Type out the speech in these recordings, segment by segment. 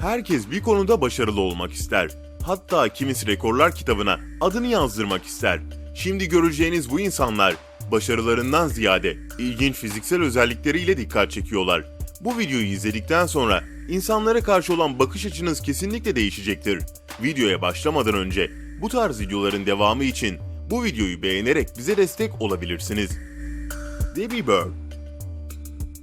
Herkes bir konuda başarılı olmak ister. Hatta kimisi rekorlar kitabına adını yazdırmak ister. Şimdi göreceğiniz bu insanlar başarılarından ziyade ilginç fiziksel özellikleriyle dikkat çekiyorlar. Bu videoyu izledikten sonra insanlara karşı olan bakış açınız kesinlikle değişecektir. Videoya başlamadan önce bu tarz videoların devamı için bu videoyu beğenerek bize destek olabilirsiniz. Debbie Bird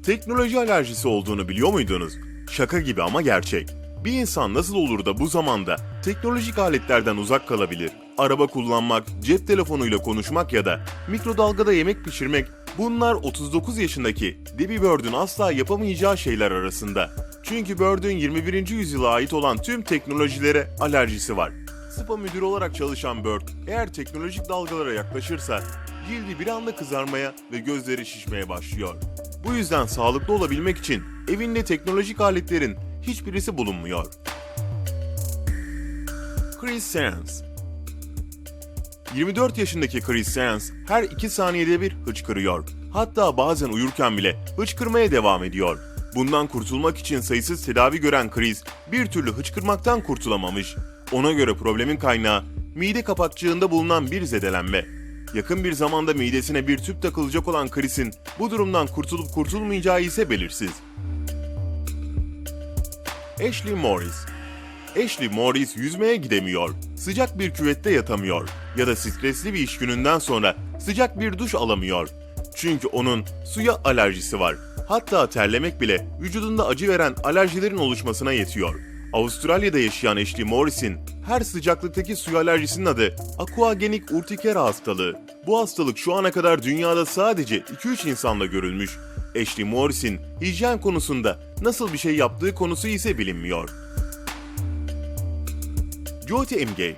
Teknoloji alerjisi olduğunu biliyor muydunuz? Şaka gibi ama gerçek. Bir insan nasıl olur da bu zamanda teknolojik aletlerden uzak kalabilir? Araba kullanmak, cep telefonuyla konuşmak ya da mikrodalgada yemek pişirmek bunlar 39 yaşındaki Debbie Bird'ün asla yapamayacağı şeyler arasında. Çünkü Bird'ün 21. yüzyıla ait olan tüm teknolojilere alerjisi var. Spa müdürü olarak çalışan Bird, eğer teknolojik dalgalara yaklaşırsa cildi bir anda kızarmaya ve gözleri şişmeye başlıyor. Bu yüzden sağlıklı olabilmek için evinde teknolojik aletlerin hiçbirisi bulunmuyor. Chris Sands 24 yaşındaki Chris Sands her 2 saniyede bir hıçkırıyor. Hatta bazen uyurken bile hıçkırmaya devam ediyor. Bundan kurtulmak için sayısız tedavi gören Chris bir türlü hıçkırmaktan kurtulamamış. Ona göre problemin kaynağı mide kapakçığında bulunan bir zedelenme. Yakın bir zamanda midesine bir tüp takılacak olan Chris'in bu durumdan kurtulup kurtulmayacağı ise belirsiz. Ashley Morris Ashley Morris yüzmeye gidemiyor, sıcak bir küvette yatamıyor ya da stresli bir iş gününden sonra sıcak bir duş alamıyor. Çünkü onun suya alerjisi var. Hatta terlemek bile vücudunda acı veren alerjilerin oluşmasına yetiyor. Avustralya'da yaşayan Ashley Morris'in her sıcaklıktaki suya alerjisinin adı aquagenik urtikera hastalığı. Bu hastalık şu ana kadar dünyada sadece 2-3 insanla görülmüş. Ashley Morris'in hijyen konusunda nasıl bir şey yaptığı konusu ise bilinmiyor. Jyoti Emgay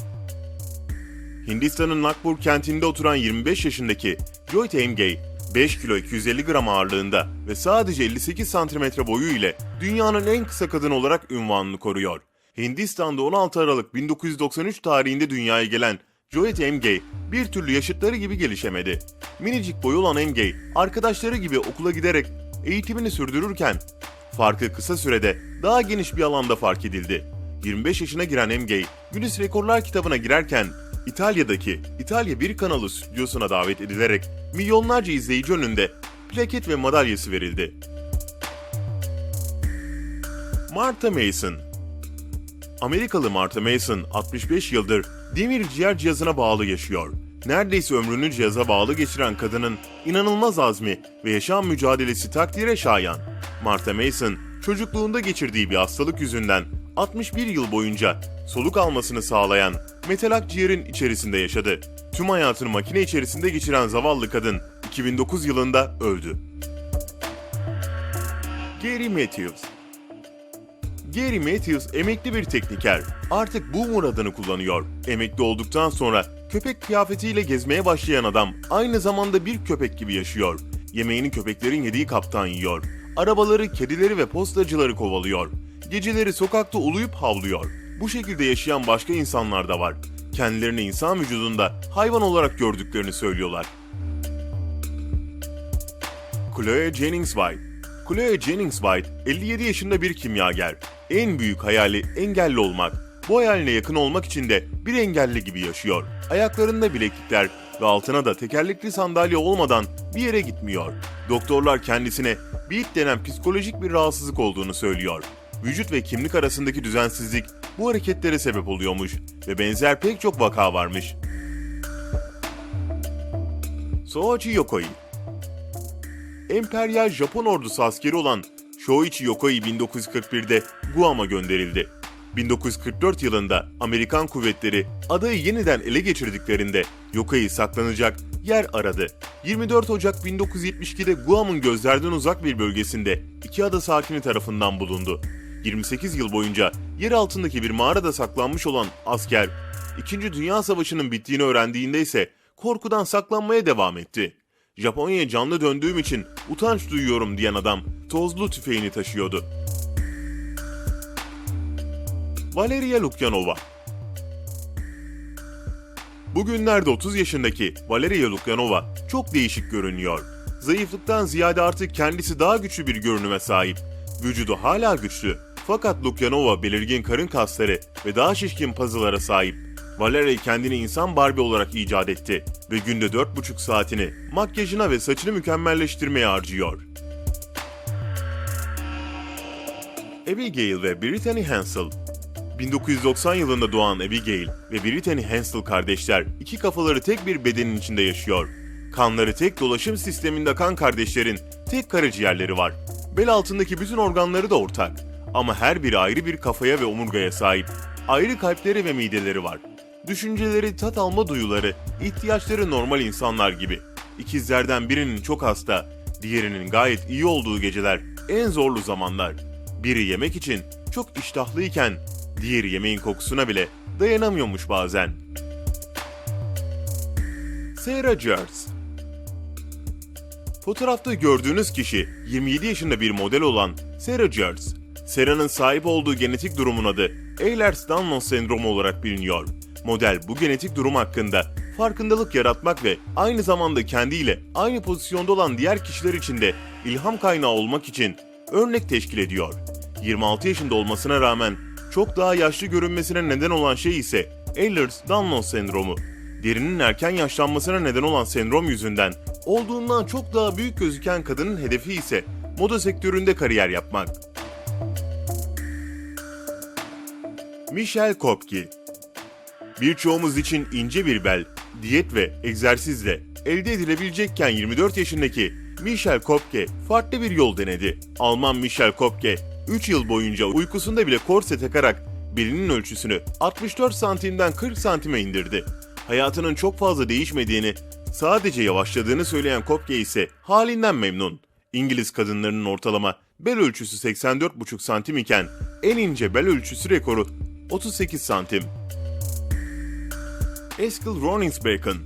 Hindistan'ın Nagpur kentinde oturan 25 yaşındaki Jyoti Emgay, 5 kilo 250 gram ağırlığında ve sadece 58 santimetre boyu ile dünyanın en kısa kadın olarak ünvanını koruyor. Hindistan'da 16 Aralık 1993 tarihinde dünyaya gelen Joyet Emgay bir türlü yaşıtları gibi gelişemedi. Minicik boyu olan Emgay, arkadaşları gibi okula giderek eğitimini sürdürürken farkı kısa sürede daha geniş bir alanda fark edildi. 25 yaşına giren Emgay, Guinness Rekorlar kitabına girerken İtalya'daki İtalya Bir kanalı stüdyosuna davet edilerek milyonlarca izleyici önünde plaket ve madalyası verildi. Martha Mason Amerikalı Martha Mason 65 yıldır demir ciğer cihazına bağlı yaşıyor. Neredeyse ömrünü cihaza bağlı geçiren kadının inanılmaz azmi ve yaşam mücadelesi takdire şayan. Martha Mason çocukluğunda geçirdiği bir hastalık yüzünden 61 yıl boyunca soluk almasını sağlayan metal akciğerin içerisinde yaşadı. Tüm hayatını makine içerisinde geçiren zavallı kadın 2009 yılında öldü. Gary Matthews Gary Matthews emekli bir tekniker. Artık Boomer adını kullanıyor. Emekli olduktan sonra köpek kıyafetiyle gezmeye başlayan adam aynı zamanda bir köpek gibi yaşıyor. Yemeğini köpeklerin yediği kaptan yiyor. Arabaları, kedileri ve postacıları kovalıyor. Geceleri sokakta uluyup havlıyor. Bu şekilde yaşayan başka insanlar da var. Kendilerini insan vücudunda hayvan olarak gördüklerini söylüyorlar. Chloe Jennings White Chloe Jennings White 57 yaşında bir kimyager. En büyük hayali engelli olmak. Bu hayaline yakın olmak için de bir engelli gibi yaşıyor. Ayaklarında bileklikler ve altına da tekerlekli sandalye olmadan bir yere gitmiyor. Doktorlar kendisine beat denen psikolojik bir rahatsızlık olduğunu söylüyor. Vücut ve kimlik arasındaki düzensizlik bu hareketlere sebep oluyormuş ve benzer pek çok vaka varmış. Soichi Yokoi Emperyal Japon ordusu askeri olan Shoichi Yokoi 1941'de Guam'a gönderildi. 1944 yılında Amerikan kuvvetleri adayı yeniden ele geçirdiklerinde Yokoi saklanacak yer aradı. 24 Ocak 1972'de Guam'ın gözlerden uzak bir bölgesinde iki ada sakini tarafından bulundu. 28 yıl boyunca yer altındaki bir mağarada saklanmış olan asker, 2. Dünya Savaşı'nın bittiğini öğrendiğinde ise korkudan saklanmaya devam etti. Japonya'ya canlı döndüğüm için utanç duyuyorum diyen adam tozlu tüfeğini taşıyordu. Valeria Lukyanova Bugünlerde 30 yaşındaki Valeria Lukyanova çok değişik görünüyor. zayıflıktan ziyade artık kendisi daha güçlü bir görünüme sahip. Vücudu hala güçlü fakat Lukyanova belirgin karın kasları ve daha şişkin pazılara sahip. Valeria kendini insan Barbie olarak icat etti ve günde 4,5 saatini makyajına ve saçını mükemmelleştirmeye harcıyor. Abigail ve Brittany Hansel 1990 yılında doğan Abigail ve Brittany Hansel kardeşler iki kafaları tek bir bedenin içinde yaşıyor. Kanları tek dolaşım sisteminde akan kardeşlerin tek karaciğerleri var. Bel altındaki bütün organları da ortak. Ama her biri ayrı bir kafaya ve omurgaya sahip. Ayrı kalpleri ve mideleri var. Düşünceleri, tat alma duyuları, ihtiyaçları normal insanlar gibi. İkizlerden birinin çok hasta, diğerinin gayet iyi olduğu geceler en zorlu zamanlar. Biri yemek için çok iştahlıyken diğeri yemeğin kokusuna bile dayanamıyormuş bazen. Sarah Gers Fotoğrafta gördüğünüz kişi 27 yaşında bir model olan Sarah Gers. Sarah'nın sahip olduğu genetik durumun adı Ehlers-Danlos sendromu olarak biliniyor. Model bu genetik durum hakkında farkındalık yaratmak ve aynı zamanda kendiyle aynı pozisyonda olan diğer kişiler için de ilham kaynağı olmak için örnek teşkil ediyor. 26 yaşında olmasına rağmen çok daha yaşlı görünmesine neden olan şey ise Ehlers-Danlos sendromu. Derinin erken yaşlanmasına neden olan sendrom yüzünden olduğundan çok daha büyük gözüken kadının hedefi ise moda sektöründe kariyer yapmak. Michelle Kopke Birçoğumuz için ince bir bel, diyet ve egzersizle elde edilebilecekken 24 yaşındaki Michelle Kopke farklı bir yol denedi. Alman Michelle Kopke 3 yıl boyunca uykusunda bile korse takarak belinin ölçüsünü 64 santimden 40 santime indirdi. Hayatının çok fazla değişmediğini, sadece yavaşladığını söyleyen Kopke ise halinden memnun. İngiliz kadınlarının ortalama bel ölçüsü 84,5 santim iken en ince bel ölçüsü rekoru 38 santim. Eskil Roninsbacon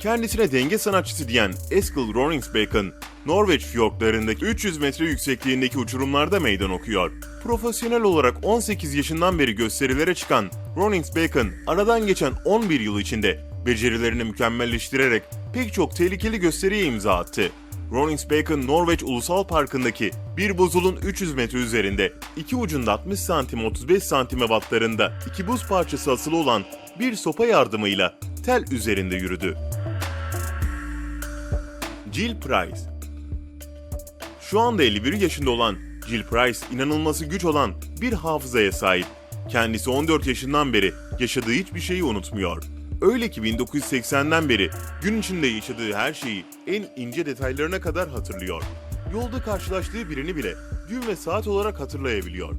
Kendisine denge sanatçısı diyen Eskil Roninsbacon, Norveç fiyorklarındaki 300 metre yüksekliğindeki uçurumlarda meydan okuyor. Profesyonel olarak 18 yaşından beri gösterilere çıkan Roninsbacon, aradan geçen 11 yıl içinde becerilerini mükemmelleştirerek pek çok tehlikeli gösteriye imza attı. Roninsbacon, Norveç Ulusal Parkı'ndaki bir buzulun 300 metre üzerinde, iki ucunda 60 santim 35 santim ebatlarında iki buz parçası asılı olan bir sopa yardımıyla tel üzerinde yürüdü. Jill Price Şu anda 51 yaşında olan Jill Price inanılması güç olan bir hafızaya sahip. Kendisi 14 yaşından beri yaşadığı hiçbir şeyi unutmuyor. Öyle ki 1980'den beri gün içinde yaşadığı her şeyi en ince detaylarına kadar hatırlıyor. Yolda karşılaştığı birini bile gün ve saat olarak hatırlayabiliyor.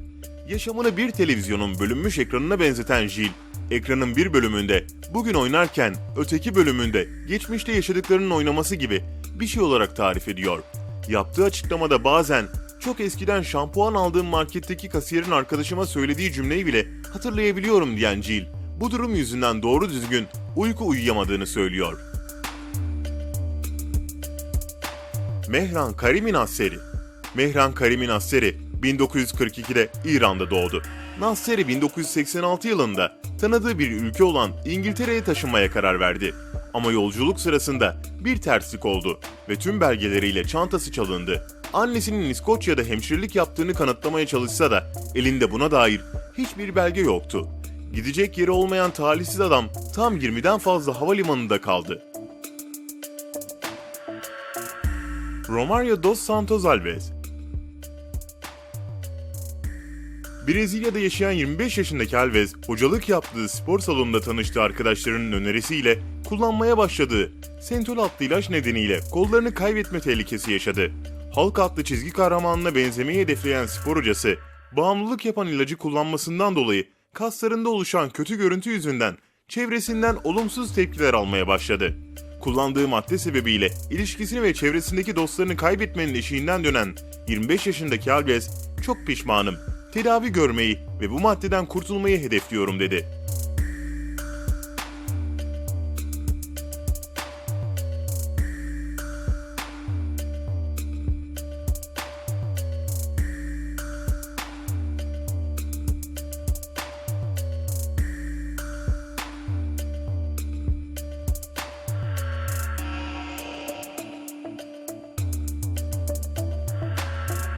Yaşamını bir televizyonun bölünmüş ekranına benzeten Jill, ekranın bir bölümünde bugün oynarken öteki bölümünde geçmişte yaşadıklarının oynaması gibi bir şey olarak tarif ediyor. Yaptığı açıklamada bazen çok eskiden şampuan aldığım marketteki kasiyerin arkadaşıma söylediği cümleyi bile hatırlayabiliyorum diyen Jill, bu durum yüzünden doğru düzgün uyku uyuyamadığını söylüyor. Mehran Karim'in Nasseri Mehran Karim'in Nasseri 1942'de İran'da doğdu. Nasseri 1986 yılında tanıdığı bir ülke olan İngiltere'ye taşınmaya karar verdi. Ama yolculuk sırasında bir terslik oldu ve tüm belgeleriyle çantası çalındı. Annesinin İskoçya'da hemşirelik yaptığını kanıtlamaya çalışsa da elinde buna dair hiçbir belge yoktu. Gidecek yeri olmayan talihsiz adam tam 20'den fazla havalimanında kaldı. Romario dos Santos Alves Brezilya'da yaşayan 25 yaşındaki Alves, hocalık yaptığı spor salonunda tanıştığı arkadaşlarının önerisiyle kullanmaya başladığı Sentol adlı ilaç nedeniyle kollarını kaybetme tehlikesi yaşadı. Halk adlı çizgi kahramanına benzemeyi hedefleyen spor hocası, bağımlılık yapan ilacı kullanmasından dolayı kaslarında oluşan kötü görüntü yüzünden çevresinden olumsuz tepkiler almaya başladı. Kullandığı madde sebebiyle ilişkisini ve çevresindeki dostlarını kaybetmenin eşiğinden dönen 25 yaşındaki Alves, çok pişmanım, tedavi görmeyi ve bu maddeden kurtulmayı hedefliyorum dedi.